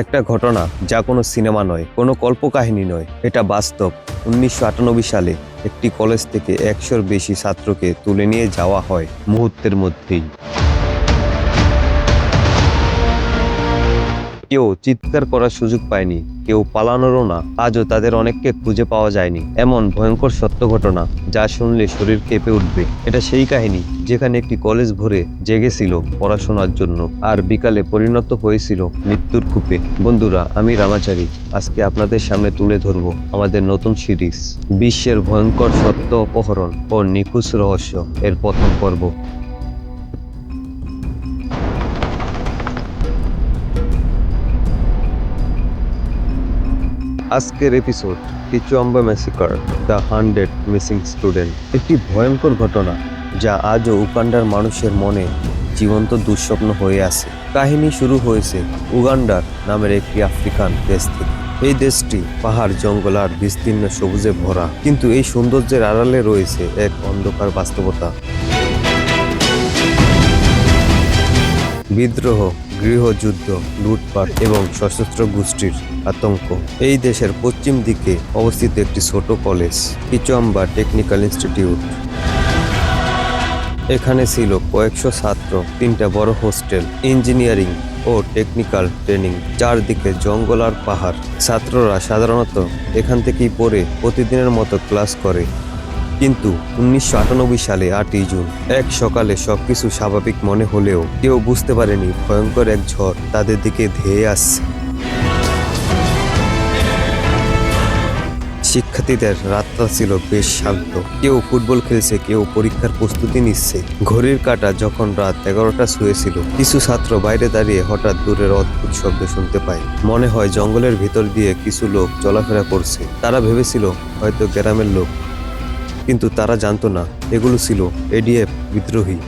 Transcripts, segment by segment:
একটা ঘটনা যা কোনো সিনেমা নয়, কোনো কল্পকাহিনী নয়। এটা বাস্তব। উনিশশো আটানব্বই সালে একটি কলেজ থেকে একশোর বেশি ছাত্রকে তুলে নিয়ে যাওয়া হয় মুহূর্তের মধ্যেই। কেউ চিৎকার করার সুযোগ পায়নি, কেউ পালানোরও না, আজও তাদের অনেককে খুঁজে পাওয়া যায়নি। এমন ভয়ঙ্কর সত্য ঘটনা যা শুনলে শরীর কেঁপে উঠবে। এটা সেই কাহিনী যেখানে একটি কলেজ ভরে জেগেছিল পড়াশোনার জন্য আর বিকালে পরিণত হয়েছিল মৃত্যুর কূপে। বন্ধুরা, আমি রামাচারী। আজকে আপনাদের সামনে তুলে ধরব আমাদের নতুন সিরিজ, বিশ্বের ভয়ঙ্কর সত্য অপহরণ ও নিখোঁজ রহস্য। এর প্রথম পর্ব। আজকের episode Kichwamba massacre the hundred missing student একটি ভয়ঙ্কর ঘটনা, যা আজও উগান্ডার মানুষের মনে জীবন্ত দুঃস্বপ্ন হয়ে আছে। কাহিনী শুরু হয়েছে উগান্ডার নামের একটি আফ্রিকান দেশ থেকে। এই দেশটি পাহাড়, জঙ্গল আর বিস্তীর্ণ সবুজে ভরা। কিন্তু এই সৌন্দর্যের আড়ালে রয়েছে এক অন্ধকার বাস্তবতা। বিদ্রোহ গৃহযুদ্ধ, লুটপাট এবং সশস্ত্র গোষ্ঠীর আতঙ্ক। এই দেশের পশ্চিম দিকে অবস্থিত একটি ছোট কলেজ কিচম্বা টেকনিক্যাল ইনস্টিটিউট। এখানে ছিল কয়েকশো ছাত্র, তিনটা বড় হোস্টেল, ইঞ্জিনিয়ারিং ও টেকনিক্যাল ট্রেনিং। চারদিকে জঙ্গল আর পাহাড়। ছাত্ররা সাধারণত এখান থেকেই পড়ে, প্রতিদিনের মতো ক্লাস করে। কিন্তু উনিশশো আটানব্বই সালে আটই জুন, এক সকালে সবকিছু স্বাভাবিক মনে হলেও কেউ বুঝতে পারেনি ভয়ঙ্কর এক ঝড় তাদের দিকে ধেয়ে আসছে। শিক্ষার্থীদের রাতটা ছিল বেশ শান্ত। কেউ ফুটবল খেলছে, কেউ পরীক্ষার প্রস্তুতি নিচ্ছে। ঘড়ির কাঁটা যখন রাত এগারোটা শুয়েছিল, কিছু ছাত্র বাইরে দাঁড়িয়ে হঠাৎ দূরের অদ্ভুত শব্দ শুনতে পায়। মনে হয় জঙ্গলের ভিতর দিয়ে কিছু লোক চলাফেরা করছে। তারা ভেবেছিল হয়তো গ্রামের লোক কিন্তু তারা জানতো না, এগুলো ছিল এডিএফ বিদ্রোহী।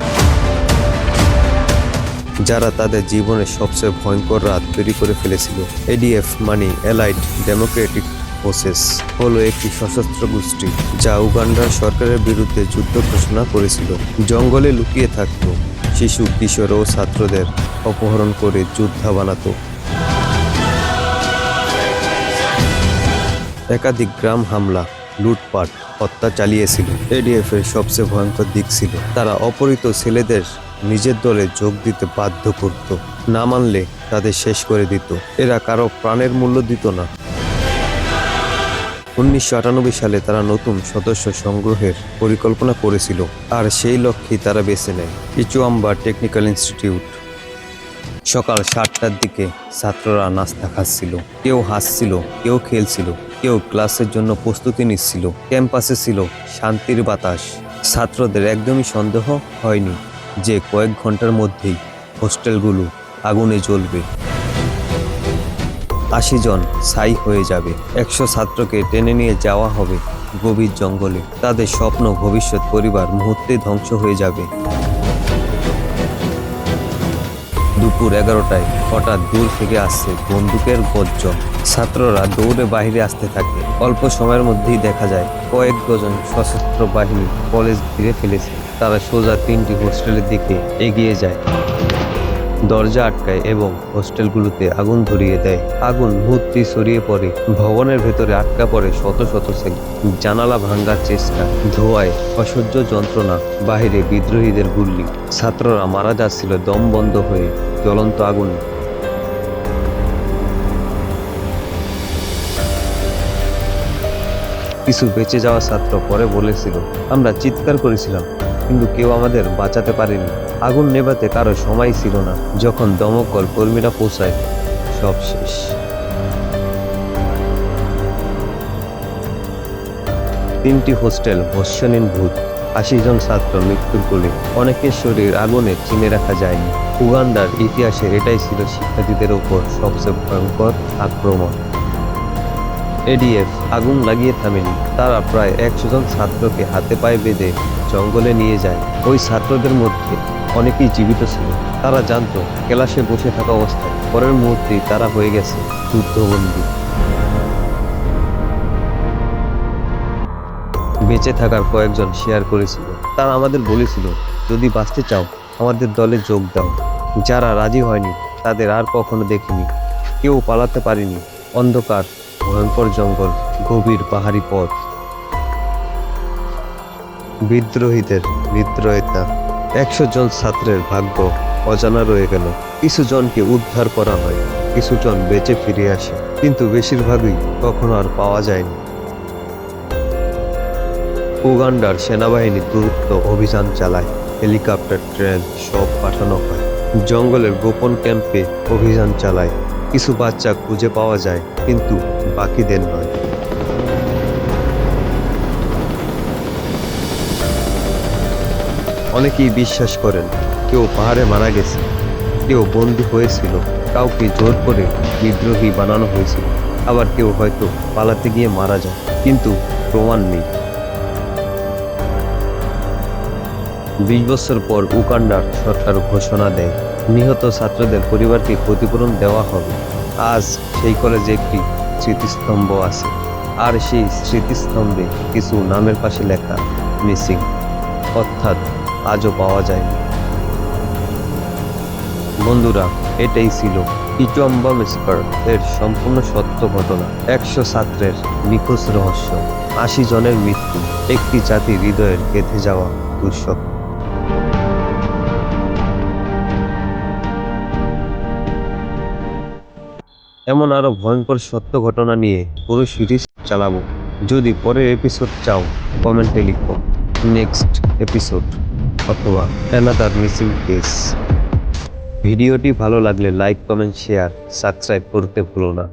যারা তাদের জীবনের সবচেয়ে ভয়ঙ্কর রাত তৈরি করে ফেলেছিল, এডিএফ মানে এলাইট ডেমোক্রেটিক ফোর্সেস হলো একটি সশস্ত্র গোষ্ঠী যা উগান্ডার সরকারের বিরুদ্ধে যুদ্ধ ঘোষণা করেছিল। জঙ্গলে লুকিয়ে থাকত শিশু, কিশোর ও ছাত্রদের অপহরণ করে যোদ্ধা বানাতো। একাধিক গ্রাম হামলা লুটপাট, হত্যা চালিয়েছিল। এডিএফ এর সবচেয়ে ভয়ঙ্কর দিক ছিল, তারা অপহৃত ছেলেদের নিজের দলে যোগ দিতে বাধ্য করত। না মানলে তাদের শেষ করে দিত। এরা কারও প্রাণের মূল্য দিত না। উনিশশো আটানব্বই সালে তারা নতুন সদস্য সংগ্রহের পরিকল্পনা করেছিল, আর সেই লক্ষ্যেই তারা বেছে নেয়। Kichwamba technical institute. সকাল সাতটার দিকে ছাত্ররা নাস্তা খাচ্ছিল। কেউ হাসছিল, কেউ খেলছিল, কেউ ক্লাসের জন্য প্রস্তুতি নিচ্ছিল। ক্যাম্পাসে ছিল শান্তির বাতাস। ছাত্রদের একদমই সন্দেহ হয়নি যে কয়েক ঘণ্টার মধ্যেই হোস্টেলগুলো আগুনে জ্বলবে। আশি জন ছাই হয়ে যাবে। একশো ছাত্রকে টেনে নিয়ে যাওয়া হবে গভীর জঙ্গলে। তাদের স্বপ্ন ভবিষ্যৎ পরিবার মুহূর্তে ধ্বংস হয়ে যাবে। দুপুর এগারোটায় হঠাৎ দূর থেকে আসছে বন্দুকের গর্জন ছাত্ররা দৌড়ে বাহিরে আসতে থাকে। অল্প সময়ের মধ্যেই দেখা যায় কয়েক ডজন সশস্ত্র বাহিনী কলেজ ঘিরে ফেলেছে। তারা সোজা তিনটি হোস্টেলের দিকে এগিয়ে যায়। দরজা আটকায় এবং হোস্টেলগুলোতে আগুন ধরিয়ে দেয়। আগুন মুহূর্তেই ছড়িয়ে পড়ে। ভবনের ভেতরে আটকা পড়ে শত শত ছেলে জানালা ভাঙ্গার চেষ্টা, ধোয়ায় অসহ্য যন্ত্রণা, বাহিরে বিদ্রোহীদের গুল্লি ছাত্ররা মারা যাচ্ছিল দম বন্ধ হয়ে জ্বলন্ত আগুন। কিছু বেঁচে যাওয়া ছাত্র পরে বলেছিল, আমরা চিৎকার করেছিলাম। কিন্তু কেউ আমাদের বাঁচাতে পারেনি। আগুন নেভাতে কারও সময় ছিল না। যখন দমকল কর্মীরা পৌঁছায়, সব শেষ। তিনটি হোস্টেল ভস্যনীন ভূত, আশি জন ছাত্র মৃত্যুর কোলে। অনেকের শরীর আগুনে চিনে রাখা যায়নি। উগান্ডার ইতিহাসে এটাই ছিল শিক্ষার্থীদের উপর সবচেয়ে ভয়ঙ্কর আক্রমণ। এডিএফ আগুন লাগিয়ে থামেনি। তারা প্রায় একশো জন ছাত্রকে হাতে পায়ে বেঁধে জঙ্গলে নিয়ে যায়। ওই ছাত্রদের মধ্যে অনেকেই জীবিত ছিল। তারা জানতো, ক্লাসে বসে থাকা অবস্থায় পরের মুহূর্তেই তারা হয়ে গেছে যুদ্ধবন্দী। বেঁচে থাকার কয়েকজন শেয়ার করেছিল। তারা আমাদের বলেছিল, যদি বাঁচতে চাও, আমাদের দলে যোগ দাও। যারা রাজি হয়নি, তাদের আর কখনো দেখিনি। কেউ পালাতে পারেনি। অন্ধকার, ভয়ঙ্কর জঙ্গল, গভীর পাহাড়ি পথ। বিদ্রোহীদের বিদ্রোহিতা। একশো জন ছাত্রের ভাগ্য অজানা রয়ে গেল। কিছু জনকে উদ্ধার করা হয়, কিছু জন বেঁচে ফিরে আসে, কিন্তু বেশিরভাগই কখনো আর পাওয়া যায়নি। উগান্ডার সেনাবাহিনী দ্রুত অভিযান চালায়, হেলিকপ্টার, ট্রেন সব পাঠানো হয়। জঙ্গলের গোপন ক্যাম্পে অভিযান চালায়। কিছু বাচ্চা খুঁজে পাওয়া যায়, কিন্তু বাকিদের নয়। অনেকেই বিশ্বাস করেন, কেউ পাহাড়ে মারা গেছে, কেউ বন্দী হয়েছিল, কাউকে জোর করে বিদ্রোহী বানানো হয়েছিল, আবার কেউ হয়তো পালাতে গিয়ে মারা যায়, কিন্তু প্রমাণ নেই। বিশ বছর পর উকান্ডার সরকার ঘোষণা দেয়, নিহত ছাত্রদের পরিবারকে ক্ষতিপূরণ দেওয়া হবে। আজ সেই কলেজে একটি স্মৃতিস্তম্ভ আছে, আর সেই স্মৃতিস্তম্ভে কিছু নামের পাশে লেখা, মিসিং অর্থাৎ আজও পাওয়া যায়নি। বন্ধুরা, এটাই ছিল ইটম্বা মেসকার এর সম্পূর্ণ সত্য ঘটনা। একশো ছাত্রের নিখোঁজ রহস্য, আশি জনের মৃত্যু, একটি জাতি হৃদয়ের গেঁথে যাওয়া দুঃস্বপ্ন। এমন আরও ভয়ঙ্কর সত্য ঘটনা নিয়ে পুরো সিরিজ চালাবো। যদি পরের এপিসোড চাও, কমেন্টে লিখো। নেক্সট এপিসোড অথবা অ্যানাদার মিসিং কেস ভিডিওটি ভালো লাগলে লাইক কমেন্ট শেয়ার সাবস্ক্রাইব করতে ভুলো না।